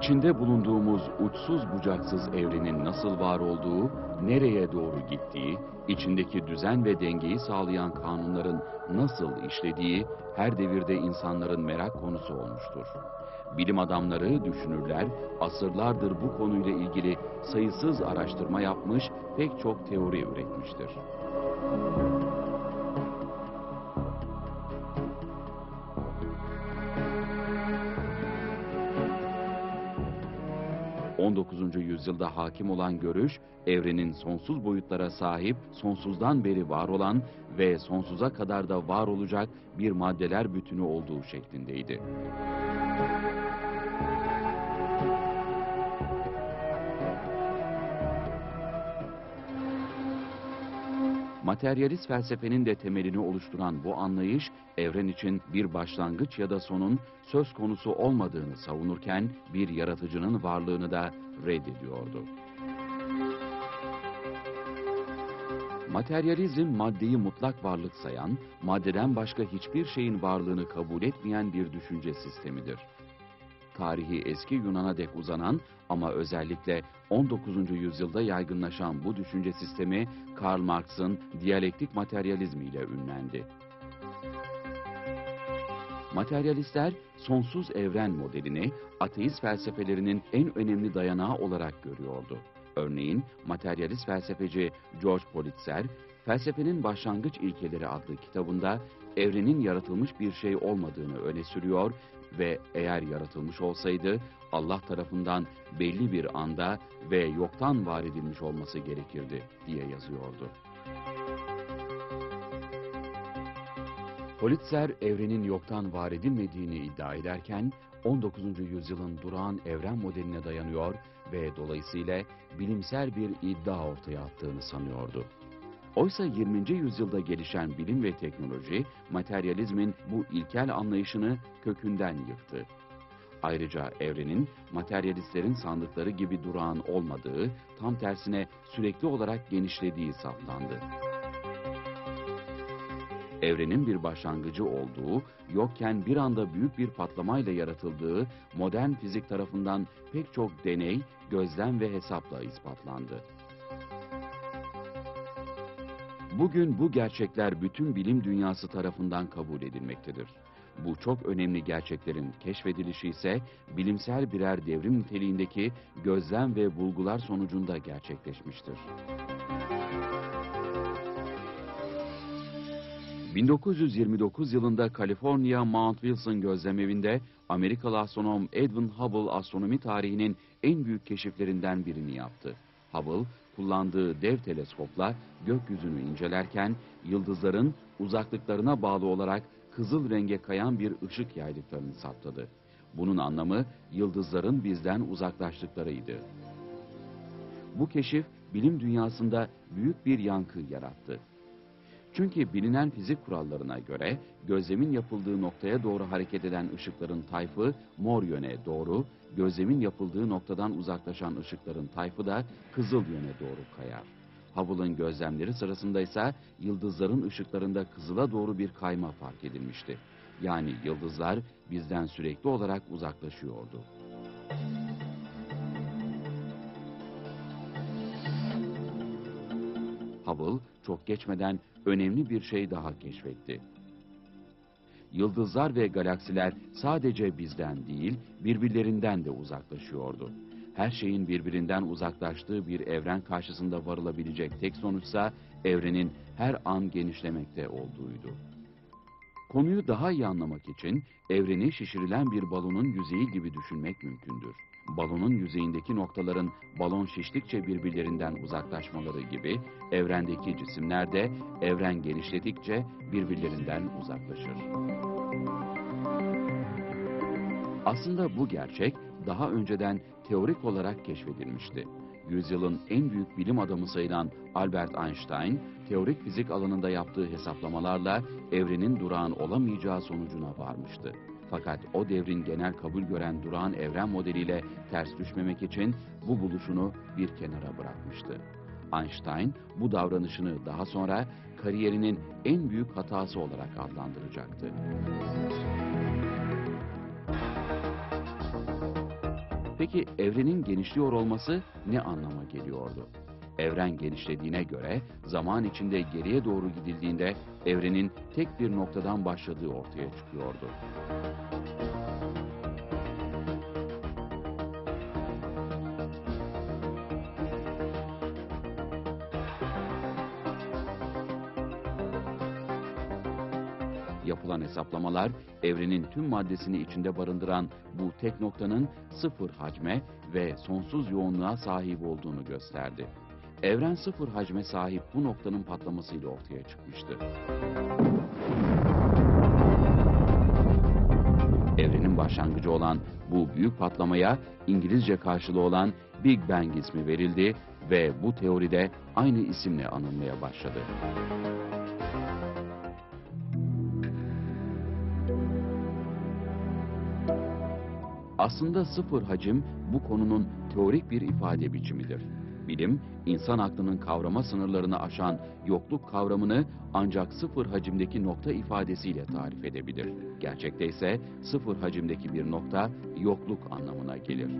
İçinde bulunduğumuz uçsuz bucaksız evrenin nasıl var olduğu, nereye doğru gittiği, içindeki düzen ve dengeyi sağlayan kanunların nasıl işlediği her devirde insanların merak konusu olmuştur. Bilim adamları, düşünürler, asırlardır bu konuyla ilgili sayısız araştırma yapmış, pek çok teori üretmiştir. 19. yüzyılda hakim olan görüş, evrenin sonsuz boyutlara sahip, sonsuzdan beri var olan ve sonsuza kadar da var olacak bir maddeler bütünü olduğu şeklindeydi. Materyalist felsefenin de temelini oluşturan bu anlayış, evren için bir başlangıç ya da sonun söz konusu olmadığını savunurken bir yaratıcının varlığını da reddediyordu. Materyalizm maddeyi mutlak varlık sayan, maddeden başka hiçbir şeyin varlığını kabul etmeyen bir düşünce sistemidir tarihi eski Yunan'a dek uzanan ama özellikle 19. yüzyılda yaygınlaşan bu düşünce sistemi Karl Marx'ın diyalektik materyalizmi ile ünlendi. Materyalistler sonsuz evren modelini ateist felsefelerinin en önemli dayanağı olarak görüyordu. Örneğin materyalist felsefeci George Politzer, Felsefenin Başlangıç İlkeleri adlı kitabında evrenin yaratılmış bir şey olmadığını öne sürüyor ve eğer yaratılmış olsaydı Allah tarafından belli bir anda ve yoktan var edilmiş olması gerekirdi diye yazıyordu. Politzer evrenin yoktan var edilmediğini iddia ederken 19. yüzyılın durağan evren modeline dayanıyor ve dolayısıyla bilimsel bir iddia ortaya attığını sanıyordu. Oysa 20. yüzyılda gelişen bilim ve teknoloji, materyalizmin bu ilkel anlayışını kökünden yıktı. Ayrıca evrenin materyalistlerin sandıkları gibi durağan olmadığı, tam tersine sürekli olarak genişlediği saptandı. Evrenin bir başlangıcı olduğu, yokken bir anda büyük bir patlamayla yaratıldığı modern fizik tarafından pek çok deney, gözlem ve hesapla ispatlandı. Bugün bu gerçekler bütün bilim dünyası tarafından kabul edilmektedir. Bu çok önemli gerçeklerin keşfedilişi ise bilimsel birer devrim niteliğindeki gözlem ve bulgular sonucunda gerçekleşmiştir. 1929 yılında Kaliforniya Mount Wilson gözlemevinde Amerikalı astronom Edwin Hubble astronomi tarihinin en büyük keşiflerinden birini yaptı. Hubble, kullandığı dev teleskopla gökyüzünü incelerken yıldızların uzaklıklarına bağlı olarak kızıl renge kayan bir ışık yaydıklarını saptadı. Bunun anlamı yıldızların bizden uzaklaştıklarıydı. Bu keşif bilim dünyasında büyük bir yankı yarattı. Çünkü bilinen fizik kurallarına göre gözlemin yapıldığı noktaya doğru hareket eden ışıkların tayfı mor yöne doğru, gözlemin yapıldığı noktadan uzaklaşan ışıkların tayfı da kızıl yöne doğru kayar. Hubble'ın gözlemleri sırasında ise yıldızların ışıklarında kızıla doğru bir kayma fark edilmişti. Yani yıldızlar bizden sürekli olarak uzaklaşıyordu. Hubble çok geçmeden önemli bir şey daha keşfetti. Yıldızlar ve galaksiler sadece bizden değil, birbirlerinden de uzaklaşıyordu. Her şeyin birbirinden uzaklaştığı bir evren karşısında varılabilecek tek sonuçsa evrenin her an genişlemekte olduğuydu. Konuyu daha iyi anlamak için evreni şişirilen bir balonun yüzeyi gibi düşünmek mümkündür balonun yüzeyindeki noktaların balon şiştikçe birbirlerinden uzaklaşmaları gibi evrendeki cisimler de evren genişledikçe birbirlerinden uzaklaşır. Aslında bu gerçek daha önceden teorik olarak keşfedilmişti. Yüzyılın en büyük bilim adamı sayılan Albert Einstein, teorik fizik alanında yaptığı hesaplamalarla evrenin durağan olamayacağı sonucuna varmıştı. Fakat o devrin genel kabul gören durağan evren modeliyle ters düşmemek için bu buluşunu bir kenara bırakmıştı. Einstein bu davranışını daha sonra kariyerinin en büyük hatası olarak adlandıracaktı. Peki evrenin genişliyor olması ne anlama geliyordu? Evren genişlediğine göre zaman içinde geriye doğru gidildiğinde evrenin tek bir noktadan başladığı ortaya çıkıyordu. Yapılan hesaplamalar evrenin tüm maddesini içinde barındıran bu tek noktanın sıfır hacme ve sonsuz yoğunluğa sahip olduğunu gösterdi. Evren sıfır hacme sahip bu noktanın patlamasıyla ortaya çıkmıştı. Evrenin başlangıcı olan bu büyük patlamaya İngilizce karşılığı olan Big Bang ismi verildi ve bu teoride aynı isimle anılmaya başladı. Aslında sıfır hacim bu konunun teorik bir ifade biçimidir. Bilim, insan aklının kavrama sınırlarını aşan yokluk kavramını ancak sıfır hacimdeki nokta ifadesiyle tarif edebilir. Gerçekte ise sıfır hacimdeki bir nokta yokluk anlamına gelir.